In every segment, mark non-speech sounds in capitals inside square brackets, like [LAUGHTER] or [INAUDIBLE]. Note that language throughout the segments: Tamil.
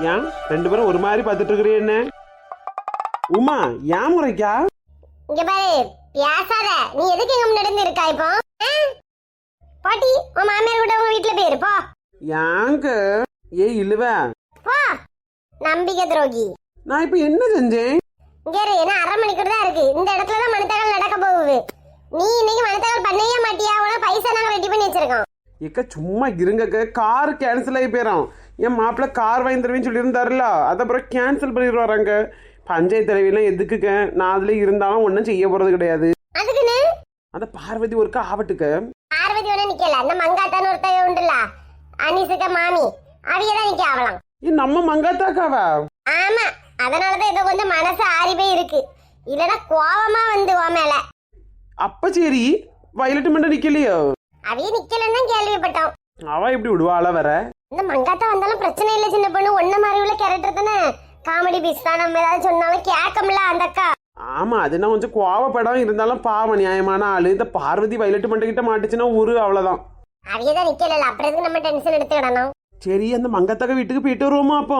ஏன்? ரெண்டு பேரும் ஒரு மாதிரி பார்த்துட்டு இருக்கிறீ என்ன? உமா ஏன் முறைக்கா? இங்க பாரு பேசாத. நீ எதுக்கு எங்க முன்னாடி இருக்கா இப்போ? பாட்டி உன் மாமியார் கூட உங்க வீட்டுல போயிரு போ. ஏங்க? ஏ இல்லவ போ. நம்பிக்கை துரோகி. நான் இப்ப என்ன செஞ்சேன்? இங்க இரு என்ன அரை மணிக்கூட தான் இருக்கு. இந்த இடத்துல தான் மனத்தகவல் நடக்க போகுது. நீ இன்னைக்கு மனத்தகவல் பண்ணவே மாட்டியா? உனக்கு பைசா நாங்க ரெடி பண்ணி வச்சிருக்கோம். இக்க சும்மா இருங்கக்க. கார் கேன்சல் ஆகி போயிடும் என் மாப்பிள்ள கார் வாங்கி தருவேன்னு சொல்லியிருந்தாருல அது அப்புறம் கேன்சல் பண்ணிட்டு வராங்க பஞ்சாயத்து தலைவிலாம் எதுக்குக்க நான் அதுல இருந்தாலும் ஒன்றும் செய்ய போறது கிடையாது. அந்த பார்வதி ஒருக்கா ஆவட்டுக்க பார்வதி ஒண்ணு நிக்கல. அந்த மங்காத்தான்னு ஒருத்தவ உண்டுல அனிசுக்க மாமி. அவிய தான் நிக்க ஆகலாம் ஏ நம்ம மங்காத்தாக்காவா? ஆமா. அதனாலதான் ஏதோ கொஞ்சம் மனசு ஆறி போய் இருக்கு. இல்லனா கோவமா வந்து உன் மேல. அப்ப சரி வயலட்டு மட்டும் நிக்கலையோ? அவிய நிக்கலன்னு தான் கேள்விப்பட்டோம். அவ எப்படி விடுவாள வர இந்த மங்காத்தா வந்தாலும் பிரச்சனை இல்ல சின்ன பொண்ணு. ஒன்ன மாதிரி உள்ள கேரக்டர் தானே? காமெடி பீஸ் தான். நம்ம ஏதாவது சொன்னாலும் கேட்கம்ல அந்த அக்கா. ஆமா அது நான் கொஞ்சம் கோவப்படம் இருந்தாலும் பாவம் நியாயமான ஆளு. இந்த பார்வதி வயலட்டு மண்டகிட்ட மாட்டுச்சுன்னா ஊரு அவ்வளவுதான். அவிய தான் நிக்கல அப்புறம் நம்ம டென்ஷன் எடுத்துக்கிடணும் சரி அந்த மங்கத்தக்க வீட்டுக்கு போயிட்டு வருவோமா அப்போ?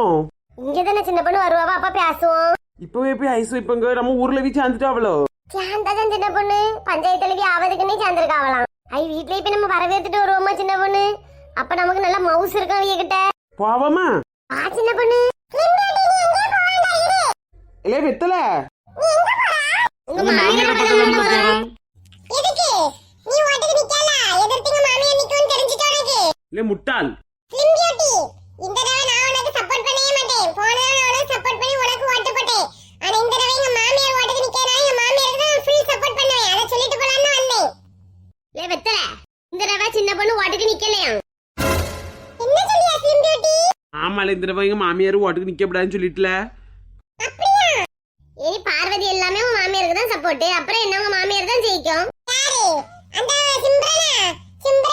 இங்க தானே சின்ன பொண்ணு வருவாவா அப்ப பேசுவோம். இப்பவே போய் ஐஸ் வைப்பங்க. நம்ம ஊர்ல போய் சேர்ந்துட்டாவளோ சேர்ந்தாதான் சின்ன பொண்ணு. பஞ்சாயத்துல ஆவதுக்குன்னே சேர்ந்திருக்காவலாம் ஐ வீட்லயே இப்ப நம்ம வரவேத்துட்டு வருவோமா சின்ன பொண்ணு? அப்ப நமக்கு நல்ல மவுஸ் இருக்கும் அவிய கிட்ட? போவோமா? வா சின்ன பொண்ணு. இல்ல வெத்தல. உங்க மாமியார் எதுக்கு? நீ ஓட்டுக்கு நிக்கல? எதிர்த்து உங்க மாமியார் நிக்கும் தெரிஞ்சுட்டு உனக்கு? இல்ல முட்டாள். ஸ்லிம் பியூட்டி இந்த தடவை நான் உனக்கு சப்போர்ட் பண்ணவே மாட்டேன். போன தடவை நான் உனக்கு சப்போர்ட் பண்ணி உனக்கு ஓட்டு போட்டேன். ஆனா இந்த தடவை எங்க மாமியார் ஓட்டுக்கு நிக்கறா எங்க மாமியாருக்கு தான் ஃபுல் சப்போர்ட் பண்ணுவேன். அத சொல்லிட்டு போலாம்னு வந்தேன். வெத்தல. இந்த தடவை சின்ன பொண்ணு ஓட்டுக்கு நிக்கலையா ஆமால இந்த தடவை எங்க மாமியார் ஓட்டுக்கு நிக்க கூடாதுன்னு சொல்லிட்டுல இனி பார்வதி எல்லாமே உங்க மாமியாருக்கு தான் சப்போர்ட் அப்புறம் என்ன உங்க மாமியார் தான் ஜெயிக்கும்? யாரு? அந்த சிம்ரனா? சிம்ரன்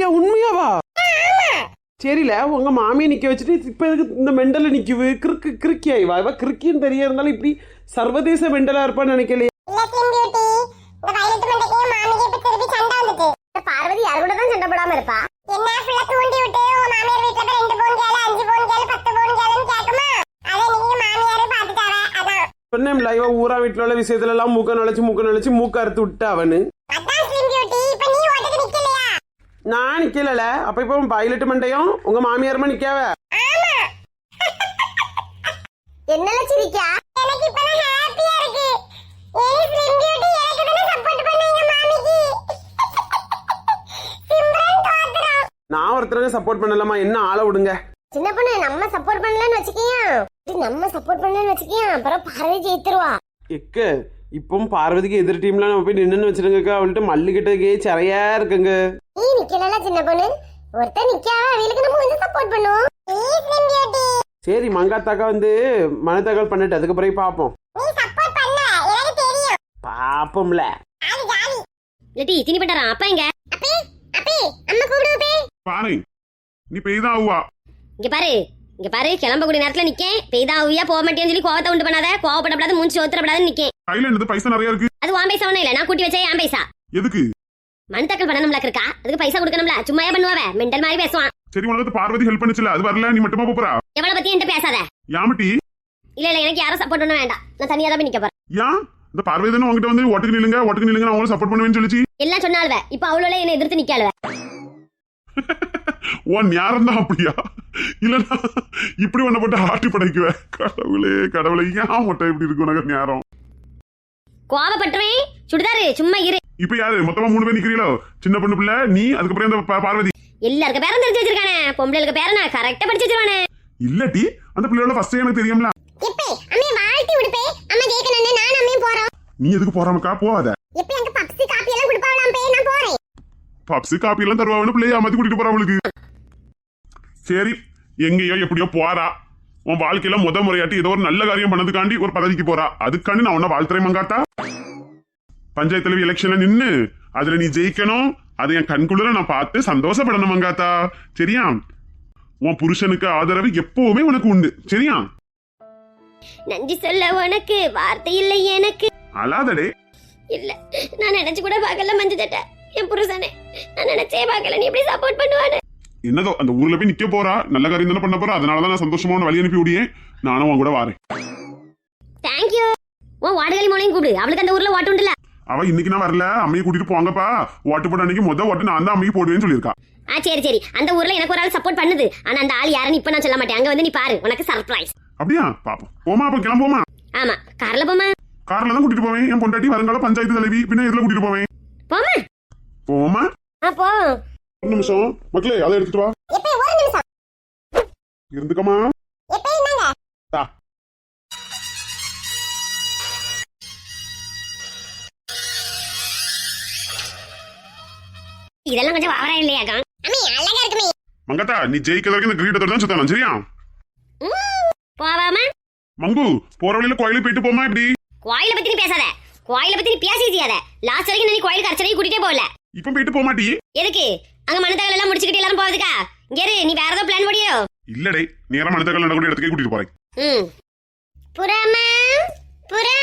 அப்படியா? உண்மையாவா? சரில உங்க மாமியை நிக்க வச்சுட்டு இப்ப எதுக்கு இந்த மெண்டல்ல நிக்குது? கிறுக்கு கிறுக்கி ஆயிவா இவ கிறுக்கின்னு தெரிய இருந்தாலும் இப்படி சர்வதேச மெண்டலா இருப்பான்னு நினைக்கலையே. பார்வதி யார் கூட தான் சண்டை போடாம இருப்பா? என்ன ஃபுல்லா தூண்டி விட்டு உன் மாமியார் வீட்ல போய் ரெண்டு பவுன் கேளு அஞ்சு பவுன் கேளு பத்து பவுன் கேளுன்னு கேக்குமா? அதை நீங்க மாமியாரு பாத்துட்டாவ அதான். சொன்னேன்ல இவ ஊரா வீட்டுல உள்ள விஷயத்துல எல்லாம் மூக்க நுழைச்சு மூக்க நுழைச்சு மூக்க அறுத்து விட்டு அவனு. நான் நிக்கல அப்ப இப்ப வயலட்டு மண்டையும் உங்க மாமியாருமா நிக்காவ? ஆமா. என்னல சிரிக்கா? எனக்கு இப்பதான் ஹாப்பியா இருக்கு. ஏய் ஸ்லிம் பியூட்டி எனக்கு தான சப்போர்ட் பண்ணீங்க மாமிக்கு? சிம்ரன் தோத்துறோம் நான் ஒருத்தருக்கு சப்போர்ட் பண்ணலாமா என்ன ஆள விடுங்க. சின்ன பொண்ணு நம்ம சப்போர்ட் பண்ணலன்னு வச்சுக்கியா நம்ம சப்போர்ட் பண்ணலன்னு வச்சுக்கியா அப்புறம் பார்வதி ஜெயித்துருவா. எக்க இப்பவும் பார்வதிக்கு எதிர் டீம்ல நம்ம போய் நின்னு வச்சிருங்க அவள்கிட்ட மல்லு கிட்டக்கே சிறையா இருக்குங்க. நீ நிக்கலல சின்ன பொண்ணு. ஒருத்தர் நிக்காவ அவளுக்கு நம்ம கொஞ்சம் சப்போர்ட் பண்ணுவோம். சரி மங்காத்தாக்கா வந்து மனு தகவல் பண்ணிட்டு அதுக்கு பிறகு தெரியும். பாப்போம்ல. லட்டி திணி பண்றான் அப்பா எங்க? அப்பே அப்பே அம்மா கூப்பிடு அப்பே. பாரு நீ பெய்தான் ஆகுவா இங்க பாரு. இங்க பாரு கிளம்பக்கூடிய நேரத்துல நிக்கேன். பெய்தா உய்யா போக மாட்டேன்னு சொல்லி கோவத்தை உண்டு பண்ணாத. கோவப்படப்படாது மூஞ்சி ஓத்துறப்படாதுன்னு நிக்கேன். கையில என்னது பைசா நிறைய இருக்கு? அது உன் பைசா ஒண்ணும் இல்ல. நான் கூட்டி வச்சே என் பைசா. எதுக்கு? மனு தாக்கல் பண்ணணும்ல இருக்கா? அதுக்கு பைசா கொடுக்கணும்ல. சும்மாயே பண்ணுவாவ. மெண்டல் மாதிரி பேசுவான். சரி உனக்கு பார்வதி ஹெல்ப் பண்ணுச்சுல. அது வரல நீ மட்டுமா போறா? எவ்வளவு பத்தி என்கிட்ட பேசாத? யாமட்டி இல்ல இல்ல எனக்கு யாரும் சப்போர்ட் பண்ண வேண்டாம். நான் தனியா தான் போய் நிக்க போறேன். ஏன் இந்த பார்வதி தானே உங்ககிட்ட வந்து ஒட்டுக்கு நில்லுங்க ஒட்டுக்கு நில்லுங்க நான் உங்களுக்கு சப்போர்ட் பண்ணுவேன்னு சொல்லிச்சு. [LAUGHS] எல்லாம் சொன்னாலுவ இப்ப அவளோட என்ன எதிர்த்து நிக்காளுவ. உன் ஞாரம் தான் அப்படியா? இல்லனா இப்படி உன்னை போட்டு ஆட்டி படைக்குவ கடவுளே கடவுளே ஏன் மட்டும் இப்படி இருக்கு உனக்கு நேரம்? கோவப்பட்டுருவேன் சுடிதாரு சும்மா இரு. இப்ப யாரு? மொத்தமா மூணு பேர் நிக்கிறீங்களோ? சின்ன பொண்ணு பிள்ளை நீ அதுக்கப்புறம் இந்த பா- பார்வதி. எல்லாருக்கும் பேரும் தெரிஞ்சு வச்சிருக்கானே. பொம்பளைகளுக்கு பேர நான் கரெக்டா படிச்சு வச்சிருவானே. இல்லட்டி அந்த பிள்ளையோட ஃபர்ஸ்ட் எனக்கு தெரியும்ல. எப்பே அம்மே வாழ்த்தி விடுப்பே அம்மா ஜெயிக்கணும்னு நான் அம்மையும் போறோம். நீ எதுக்கு போறாமக்கா? போகாத. எப்ப அங்க பப்ஸி காப்பி எல்லாம் குடுப்பாவலாம் பே நான் போறேன். பப்ஸ் காப்பி எல்லாம் தருவாங்கன்னு பிள்ளைய அமர்த்தி கூட்டிட்டு போறா அவளுக்கு. சரி எங்கேயோ எப்படியோ போறா. உன் வாழ்க்கையில முத முறையாட்டி ஏதோ ஒரு நல்ல காரியம் பண்ணதுக்காண்டி ஒரு பதவிக்கு போறா. அதுக்காண்டி நான் உன்ன வாழ்த்துறேன் மங்காத்தா. பஞ்சாயத்து தலைவி எலெக்ஷன்ல நின்னு அதுல நீ ஜெயிக்கணும். அதை என் கண்குளிர நான் பார்த்து சந்தோஷப்படணும் மங்காத்தா. சரியா? உன் புருஷனுக்கு ஆதரவு எப்பவுமே உனக்கு உண்டு. சரியா? நன்றி சொல்ல உனக்கு. வார்த்தை இல்லை எனக்கு. அழாதடே. இல்ல. நான் நினைச்சு கூட பார்க்கல மஞ்சு தட்ட. என் புருஷனே நான் நினைச்சே பார்க்கல. நீ எப்படி சப்போர்ட் பண்ணுவானு என்னதோ அந்த ஊர்ல போய் நிக்க போறா நல்ல காரியம் தானே பண்ண போறா அதனாலதான் நான் சந்தோஷமா உன்னை வழி அனுப்பி விடியேன். நானும் உன் கூட வாரேன். தேங்க்யூ உன் வாடகை மூலையும் கூப்பிடு. அவளுக்கு அந்த ஊர்ல ஓட்டு உண்டுல. அவ இன்னைக்கு நான் வரல. அம்மையை கூட்டிட்டு போங்கப்பா. ஓட்டு போட அன்னைக்கு முத ஓட்டு நான் தான் அம்மைக்கு போடுவேன்னு சொல்லியிருக்கா. ஆ சரி சரி. அந்த ஊர்ல எனக்கு ஒரு ஆள் சப்போர்ட் பண்ணுது. ஆனா அந்த ஆள் யாருன்னு இப்ப நான் சொல்ல மாட்டேன். அங்க வந்து நீ பாரு. உனக்கு சர்ப்ரைஸ் அப்படியா? பாப்போம். போமா அப்ப கிளம்புவோமா? ஆமா. கார்ல போமா கார்ல தான் கூட்டிட்டு போவேன். என் பொண்டாட்டி வருங்கால பஞ்சாயத்து தலைவி பின்ன இதுல கூட்டிட்டு போவேன்? போமா போமா ஆ போ ஒரு நிமிஷம். மக்களே அதை எடுத்துட்டு வா. இருந்துக்கமா தா. இதெல்லாம் கொஞ்சம் வாவரா இல்லையாக்கா அம்மி அழகா இருக்குமே. மங்கத்தா நீ ஜெயிக்கிற வரைக்கும் இந்த கிரீடத்தோட தான் சுத்தணும் சரியா? போவாமா? மங்கு போற வழியில கோயிலுக்கு போயிட்டு போமா இப்படி கோயில பத்தி நீ பேசாத. கோயில பத்தி நீ பேசி செய்யாத லாஸ்ட் வரைக்கும் நீ கோயிலுக்கு அர்ச்சனை கூட்டிட்டே போகல. இப்ப போயிட்டு போக மாட்டி எதுக்கு? அங்க மனு தகவல் எல்லாம் முடிச்சுக்கிட்டு எல்லாரும் போறதுக்கா? இங்க இரு நீ வேற ஏதோ பிளான் போடியோ இல்லடே நேரம் மனிதர்கள் நடக்கூடிய இடத்துக்கே கூட்டிட்டு போறேன். ம். புறாமா? புறா.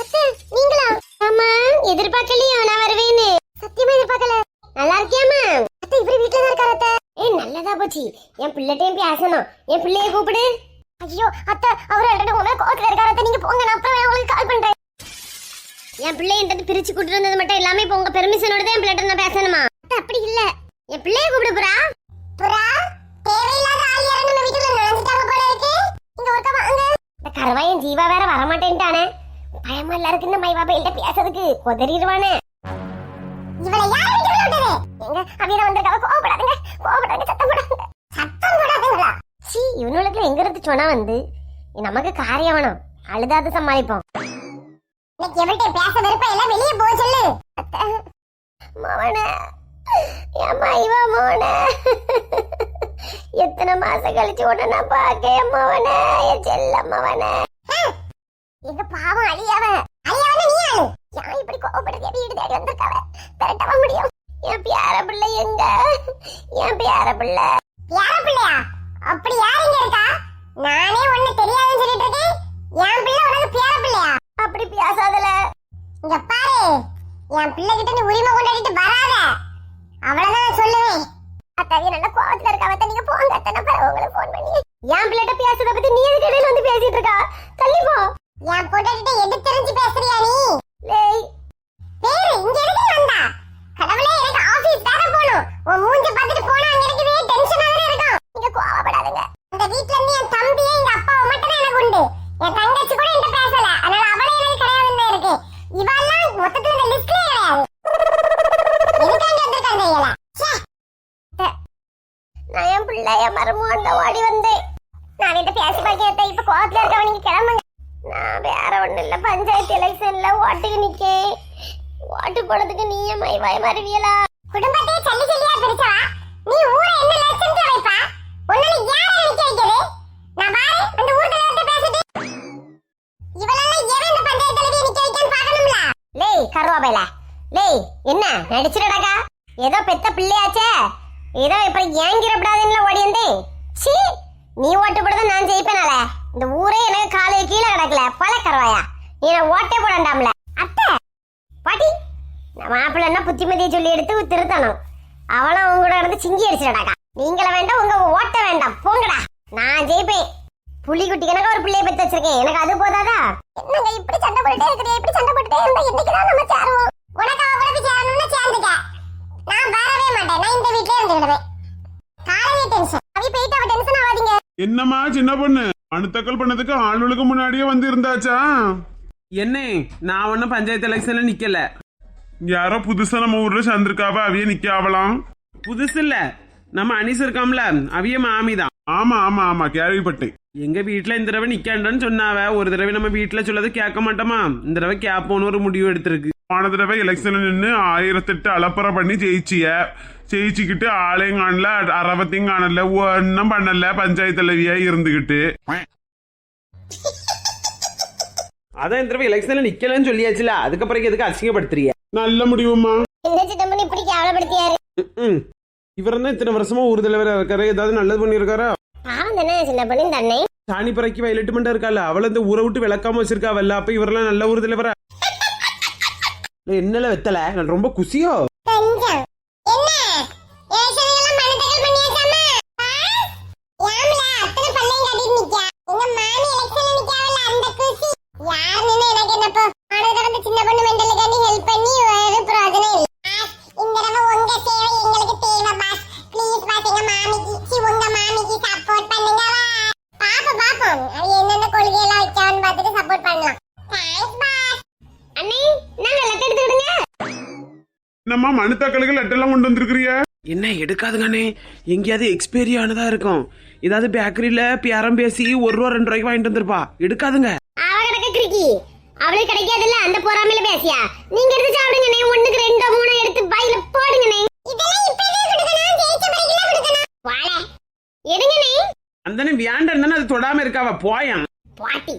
அத்தை, நீங்களா? ஆமா எதிர்பார்க்கலையோ நான் வருவேன்னு. சத்தியமா எதிர்பார்க்கல. நல்லா இருக்கியாமா அத்தை இவரு வீட்டுல தான் இருக்காரு அத்தை. ஏய் நல்லதா போச்சு. என் பிள்ளைட்டையும் பேசணும் என் பிள்ளைய கூப்பிடு. ஐயோ அத்தை அவர் ஆல்ரெடி உங்க மேல கோவத்துல இருக்காரு அத்தை. நீங்க போங்க நான் அப்புறம் உங்களுக்கு கால் பண்றேன். என் பிள்ளைன்றது பிரிச்சு கூட்டு வந்தது மட்டும் எல்லாமே இப்போ உங்க பெர்மிஷனோட தான் என் பிள்ளைட்ட நான் பேசணுமா? அப்படி இல்ல. என் பிள்ளைய கூப்பிடு புறா. புறா தேவையில்லாத ஆள் யாரும் நம்ம வீட்டுல நுழைஞ்சிட்டாங்க போல இருக்கு. இங்க ஒருக்கா வாங்க. இந்த கருவாயன் ஜீவா வேற வரமாட்டேன்ட்டானே. பயமா எல்லாருக்கும் இந்த மைவா பையில பேசுறதுக்கு உதறிடுவானே. இவளை யார் வீட்டுல விட்டது? எங்க அவியல வந்திருக்காங்க கோவப்படாதுங்க. கோவப்படாதுங்க. சத்தம் போடாதுங்க. சத்தம் போடாதுங்களா? சீ இவனுக்கு எங்க இருந்து சொன்னா வந்து நமக்கு காரியம் வேணும். அழுதாது சமாளிப்போம். இன்னைக்கு எவள்கிட்ட பேச விருப்பம் எல்லாம் வெளியே போக சொல்லு. மவன என் மைவா மவன? எத்தனை மாசம் கழிச்சு உடனே நான் மவன? என் செல்ல மவன. எங்க பாவம் அழியாவ அழியாவ நீ ஆளு. யான் இப்படி கோவப்படுறதே வீடு தேடி வந்திருக்காவ. பெரட்டவ முடியும். என் பேர பிள்ளை எங்க? என் பேர பிள்ளை. யார பிள்ளையா? அப்படி யார் இங்க இருக்கா? நானே ஒண்ணு தெரியாதுன்னு சொல்லிட்டு இருக்கேன். என் பிள்ளை உனக்கு பிள்ளையா அப்படி பேசாதல. இங்க பாரு என் பிள்ளை கிட்ட நீ உரிமை கொண்டாடிட்டு வராத. அவ்வளவுதான் சொல்லுவேன். அத்தாவி நல்ல கோவத்துல இருக்கா அத்தை நீங்க போங்க அத்தை நான் பிறகு உங்களுக்கு போன் பண்ணி என் பிள்ளைகிட்ட பேசுறத பத்தி நீ எதுக்கு இடையில வந்து பேசிட்டு இருக்கா? தள்ளி போ. என் பொண்டாட்டிட்ட எது தெரிஞ்சு பேசுறியா நீ? லேய் பேரு இங்க எதுக்கு வந்தா? கடவுளே எனக்கு ஆபீஸ் போடுறதுக்கு நீ என் மைவாய் குடும்பத்தையே சல்லி சல்லியா பிரிச்சவா? நீ ஊரை என்ன லட்சம் வைப்பா? உன்னை யார நிக்க வைக்கிறது? நான் பாரு அந்த ஊர் தலைவர்கிட்ட பேசிட்டு. இவளெல்லாம் எவன் இந்த பஞ்சாயத்து தலைவி நிக்க வைக்கான்னு பார்க்கணும்ல? லேய் கருவாபைல லேய் என்ன நடிச்சிடடாக்கா ஏதோ பெத்த பிள்ளையாச்சே. ஏதோ இப்ப ஏங்கிடப்படாதுன்னு ஓடி வந்தேன் நான் மாப்பிள்ளை புத்திமதியை சொல்லி எடுத்து திருத்தணும். அவளும் அவங்க கூட இருந்து சிங்கி அடிச்சிடடாக்கா. நீங்கள வேண்டாம் உங்க ஓட்ட வேண்டாம். போங்கடா. நான் ஜெயிப்பேன். புலி குட்டி கணக்கா ஒரு பிள்ளைய பெத்து வச்சிருக்கேன். எனக்கு அது போதாதா? என்னங்க இப்படி சண்டை போட்டுட்டே இருக்கிறீ இப்படி சண்டை போட்டுட்டே இருந்தா என்னைக்குதான் நம்ம சேருவோம்? உனக்கு அவ கூட சேரணும்னு சேர்ந்துக்க நான் வரவே மாட்டேன். நான் இந்த வீட்லயே இருந்துக்கிடுவேன் காலையே டென்ஷன் அவ போயிட்டு அவ டென்ஷன் ஆகாதீங்க என்னம்மா சின்ன பொண்ணு? அணுத்தக்கல் பண்ணதுக்கு ஆளுகளுக்கு முன்னாடியே வந்து இருந்தாச்சா? என்ன நான் ஒன்றும் பஞ்சாயத்து எலெக்ஷன்ல நிக்கல. யாரோ புதுசா நம்ம ஊர்ல சேர்ந்திருக்காவ அவையே நிக்க ஆவலாம் புதுசு இல்ல. நம்ம அனிஸ் இருக்காம்ல அவிய மாமி தான் ஆமா ஆமா ஆமா கேள்விப்பட்டேன். எங்க வீட்ல இந்த தடவை நிக்காண்டன்னு சொன்னாவ ஒரு தடவை நம்ம வீட்ல சொல்லது கேட்க மாட்டோமா? இந்த தடவை கேப்போன்னு ஒரு முடிவு எடுத்திருக்கு. போன தடவை எலெக்ஷன்ல நின்று ஆயிரத்தெட்டு அலப்பறை பண்ணி ஜெயிச்சிய. ஜெயிச்சுக்கிட்டு ஆளையும் காணல அறவத்தையும் காணல ஒன்னும் பண்ணல பஞ்சாயத்து தலைவியா இருந்துகிட்டு. அதான் இந்த தடவை எலெக்ஷன்ல நிக்கலன்னு சொல்லியாச்சுல அதுக்கப்புறம் எதுக்கு அசிங்கப்படுத்துறிய நல்ல முடிவுமா இவர் தான் இத்தனை வருஷமா ஊர் தலைவராக இருக்காரு? ஏதாவது நல்லது பண்ணியிருக்காரா? பாவம் தானே சின்ன பண்ணி தன்னை. சாணி பறக்கி வயலட்டு மண்டா இருக்கால அவளை இந்த ஊரை விட்டு விளக்காம வச்சிருக்காவல்ல அப்ப இவரெல்லாம் நல்ல ஊர் தலைவரா? [LAUGHS] என்னல வெத்தல? நான் ரொம்ப குசியோ? எடுக்காதுங்கண்ணே. எங்கேயாவது எக்ஸ்பைரி ஆனதா இருக்கும். ஏதாவது பேக்கரியில பேரம் பேசி ஒரு ரூபா ரெண்டு ரூபாய்க்கு வாங்கிட்டு வந்திருப்பா. எடுக்காதுங்க. அவ கிடக்க கிறுக்கி அவளுக்கு கிடைக்காதுல்ல? அந்த பொறாமையில பேசியா? நீங்க எடுத்து சாப்பிடுங்கண்ணே. ஒண்ணுக்கு ரெண்டோ மூணோ எடுத்து பையில போடுங்கண்ணே. எடுங்கண்ணே. அந்தனே வியாண்டன் தானே அது தொடாம இருக்காவ? போயான் பாட்டி.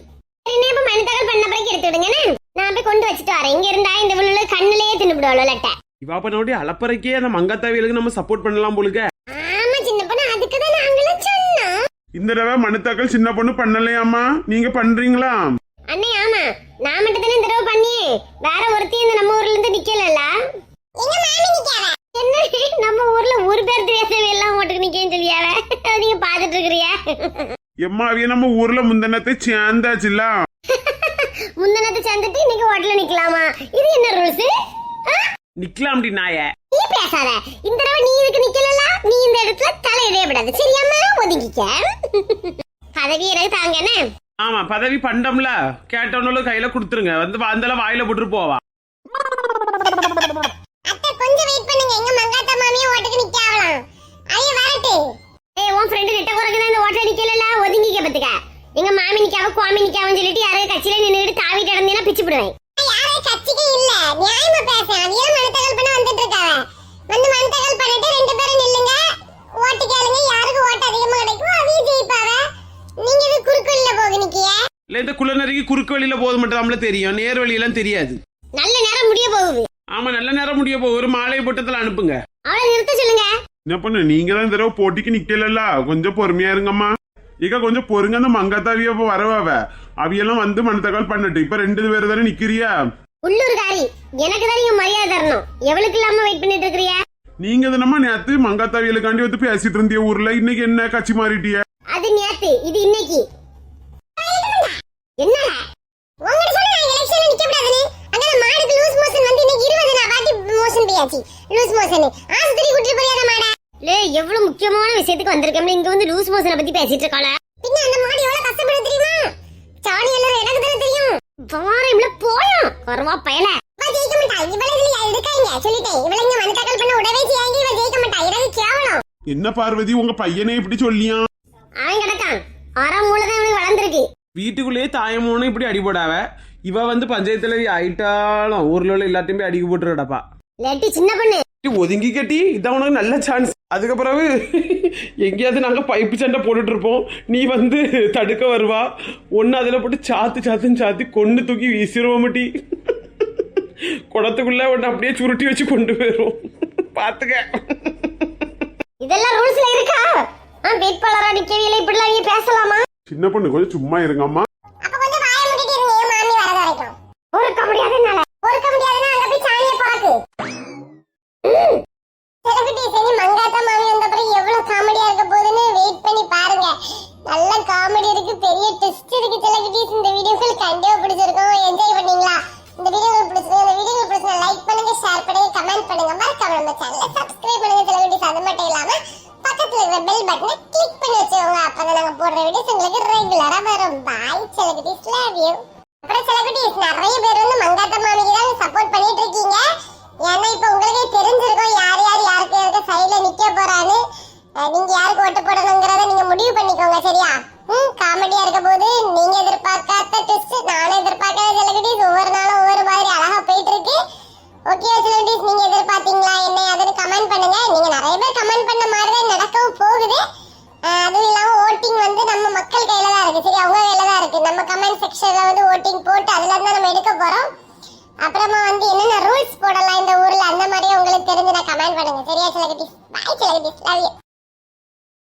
இப்ப மனு தகவல் பண்ண பிறகு எடுத்துடுங்கண்ணே நான் போய் கொண்டு வச்சுட்டு வரேன். இங்க இருந்தா இந்த விழுல கண்ணுலயே தின்னுபிடுவாளோ லெட்டை இவா பண்ணோடி அளப்பறைக்கே அந்த மங்காத்தாவியலுக்கு நம்ம சப்போர்ட் பண்ணலாம் போலுக்க ஆமா சின்ன பொண்ணு அதுக்கு தான் நாங்களும் சொன்னோம். இந்த தடவை மனுத்தாக்கள் சின்ன பொண்ணு பண்ணலையாம்மா? நீங்க பண்றீங்களா? அண்ணே ஆமா. நான் மட்டும் தானே இந்த தடவை பண்ணியே. வேற ஒருத்தி இந்த நம்ம ஊர்ல இருந்து நிக்கலல்ல? எங்க மாமி நிக்காவ என்ன? நம்ம ஊர்ல ஒரு பேர் தெரியாதவ எல்லாம் ஓட்டுக்கு நிக்கேன்னு சொல்லியாவ நீங்க பாத்துட்டு இருக்கிறியா? எம்மா அவிய நம்ம ஊர்ல முந்தனத்தை சேர்ந்தாச்சுல்ல? முந்தினத்தை சேர்ந்துட்டு இன்னைக்கு ஹோட்டல்ல நிக்கலாமா? இது என்ன ரூல்ஸ் நிக்கலாம் அப்படி நாய. நீ பேசாத. இந்த தடவை நீ இதுக்கு நிக்கலல நீ இந்த இடத்துல தலையிடவே விடாது. சரியாம ஒதுங்கிக்க. பதவி எனக்கு தாங்க என்ன? ஆமா பதவி பண்டம்ல. கேட்டவனும் கையில கொடுத்துருங்க. வந்து வந்தால வாயில போட்டு போவா. அத்தை கொஞ்சம் வெயிட் பண்ணுங்க. எங்க மங்காத்தா மாமியும் ஓட்டுக்கு நிக்காவலாம் ஐயோ வரட்டு. ஏய் உன் ஃப்ரெண்டு நெட்ட குறைக்கு தான் இந்த ஹோட்டல் நிக்கலல ஒதுங்கிக்க பத்துக்க. எங்க மாமி நிக்காவ குவாமி நிக்காவன்னு சொல்லிட்டு யாராவது கட்சியில நின்னுட்டு தாவிட்டு இடந்தீங்கன்னா பிச்சு போடுவேன். இல்ல. இந்த குள்ளநரிக்கு குறுக்கு வழியில போது மட்டும் நம்மள தெரியும். நேர் வழியெல்லாம் தெரியாது. நல்ல நேரம் முடிய போகுது. ஆமா நல்ல நேரம் முடிய போ ஒரு மாலை போட்டத்துல அனுப்புங்க. அவளை நிறுத்த சொல்லுங்க. என்ன பண்ணு? நீங்க தான் இந்த தடவை போட்டிக்கு நிக்கலல்ல கொஞ்சம் பொறுமையா இருங்கம்மா. இக்க கொஞ்சம் பொறுங்க அந்த மங்காத்தாவிய இப்ப வரவாவ அவியெல்லாம் வந்து மனுத்தக்கால் பண்ணட்டு. இப்ப ரெண்டு பேர் தானே நிக்கிறியா? உள்ளூர்காரி எனக்கு தான் நீங்க மரியாதை தரணும். எவளுக்கு இல்லாம வெயிட் பண்ணிட்டு இருக்கிறியா? நீங்க தானம்மா நேத்து மங்காத்தாவியலுக்காண்டி வந்து பேசிட்டு இருந்திய ஊர்ல. இன்னைக்கு என்ன கட்சி மாறிட்டிய? அது நேத்து இது இன்னைக்கு. என்னடா? உங்ககிட்ட சொன்ன நான் எலெக்ஷன்ல நிக்க கூடாதுன்னு. அங்க அந்த மாடுக்கு லூஸ் மோஷன் வந்து இன்னைக்கு 20 நான் வாட்டி மோஷன் போயாச்சு. லூஸ் மோஷன் ஆஸ்பத்திரி கூட்டிட்டு போறியா மாடை? லே எவ்வளவு முக்கியமான விஷயத்துக்கு வந்திருக்கோம்னு இங்க வந்து லூஸ் மோஷனை பத்தி பேசிட்டு இருக்காள? பின்ன அந்த மாடு எவ்வளவு கஷ்டப்படும் தெரியுமா? சாணி எல்லாம் எனக்கு தானே தெரியும். வாரம் இவ்வளவு போயும் கருவா பயல. இவ ஜெயிக்க மாட்டா. இவள இதுல இருக்காங்க சொல்லிட்டேன். இவள இங்க பண்ண உடவே செய்யாங்க இவ ஜெயிக்க மாட்டா. கேவலம். என்ன பார்வதி உங்க பையனே இப்படி சொல்லியா? அவன் கிடக்கான். அறம் மூலதான் இவனுக்கு வளர்ந்துருக்கு. வீட்டுக்குள்ளேயே தாயமோனும் இப்படி அடிபடாவ இவ வந்து பஞ்சாயத்துல ஆயிட்டாலும் ஊர்ல உள்ள எல்லாத்தையும் போய் அடிக்க போட்டு கிடப்பா லெட்டி சின்ன பொண்ணு. ஒதுங்கி கட்டி இதான் உனக்கு நல்ல சான்ஸ் அதுக்கு பிறகு எங்கேயாவது நாங்க பைப்பு சண்டை போட்டுட்டு இருப்போம் நீ வந்து தடுக்க வருவா. ஒன்னு அதுல போட்டு சாத்து சாத்துன்னு சாத்தி கொண்டு தூக்கி வீசிடுவோம் மட்டி குடத்துக்குள்ள ஒன்று அப்படியே சுருட்டி வச்சு கொண்டு போயிடும் பாத்துக்க. இதெல்லாம் ரூல்ஸ்ல இருக்கா? ஆ வேட்பாளரா நிக்கவில்லை இப்படிலாம் நீங்க பேசலாமா? சின்ன பொண்ணு கொஞ்சம் சும்மா இருங்கம்மா அப்ப கொஞ்சம் வாய மூடிட்டு இருங்க என் மாமி வரத வரைக்கும் பொறுக்க முடியாதுனால பொறுக்க முடியாதுன்னா அங்க போய் சாணியை பாக்கு சிலகுட்டி சரி மங்காத்தா மாமி வந்த பிறகு எவ்வளவு காமெடியா இருக்க போகுதுன்னு வெயிட் பண்ணி பாருங்க நல்ல காமெடி இருக்கு பெரிய ட்விஸ்ட் இருக்கு சிலகுட்டிஸ் இந்த வீடியோக்கள் கண்டிப்பா பிடிச்சிருக்கும் என்ஜாய் பண்ணீங்களா இந்த வீடியோக்கள் பிடிச்சிருக்கு இந்த வீடியோக்கள் பிடிச்சா லைக் பண்ணுங்க ஷேர் பண்ணுங்க கமெண்ட் பண்ணுங்க மறக்காம நம்ம சேனலை சப்ஸ்கிரைப் பண்ணுங்க சிலகுட்டிஸ் அது மட்டும் இல்லாம பக்கத்துல இருக்கிற பெல் பட்டனை கிளிக் பண்ணி வச்சுக்கோங்க அப்பதான் நாங்க போடுற வீடியோஸ் உங்களுக்கு ரெகுலரா வரும் பாய் சிலகுட்டிஸ் லவ் யூ அப்புறம் சிலகுட்டிஸ் நிறைய பேர் வந்து மங்காத்தா மாமிக்கு தான் சப்போர்ட் பண்ணிட்டு இருக்கீங்க ஏன்னா இப்ப உங்களுக்கே தெரிஞ்சிருக்கும் யார் யார் யாருக்கு யாருக்கு சைடுல நிக்க போறான்னு அஹ் நீங்க யாருக்கு ஓட்டு போடணுங்கிறத நீங்க முடிவு பண்ணிக்கோங்க சரியா ம் காமெடியா இருக்க போது நீங்க எதிர்பார்க்காத ட்விஸ்ட் நானும் எதிர்பார்க்காத செலிபிரிட்டிஸ் ஒவ்வொரு நாளும் ஒவ்வொரு மாதிரி அழகா போயிட்டு இருக்கு. ஓகே செலிபிரிட்டிஸ் நீங்க எதிர்பார்த்தீங்களா என்ன அதுன்னு கமெண்ட் பண்ணுங்க. நீங்க நிறைய பேர் கமெண்ட் பண்ண மாதிரி தான் நடக்கவும் போகுது. அதுவும் இல்லாம ஓட்டிங் வந்து நம்ம மக்கள் கையில தான் இருக்கு. சரி அவங்க கையில தான் இருக்கு. நம்ம கமெண்ட் செக்ஷன்ல வந்து ஓட்டிங் போட்டு அதுல இருந்து நம்ம எடுக்க போறோம். அப்புறமா வந்து என்னென்ன ரூல்ஸ் போடலாம் இந்த ஊர்ல அந்த மாதிரி உங்களுக்கு தெரிஞ்சு நான் கமெண்ட் பண்ணுங்க. சரியா celebrities bye celebrities love you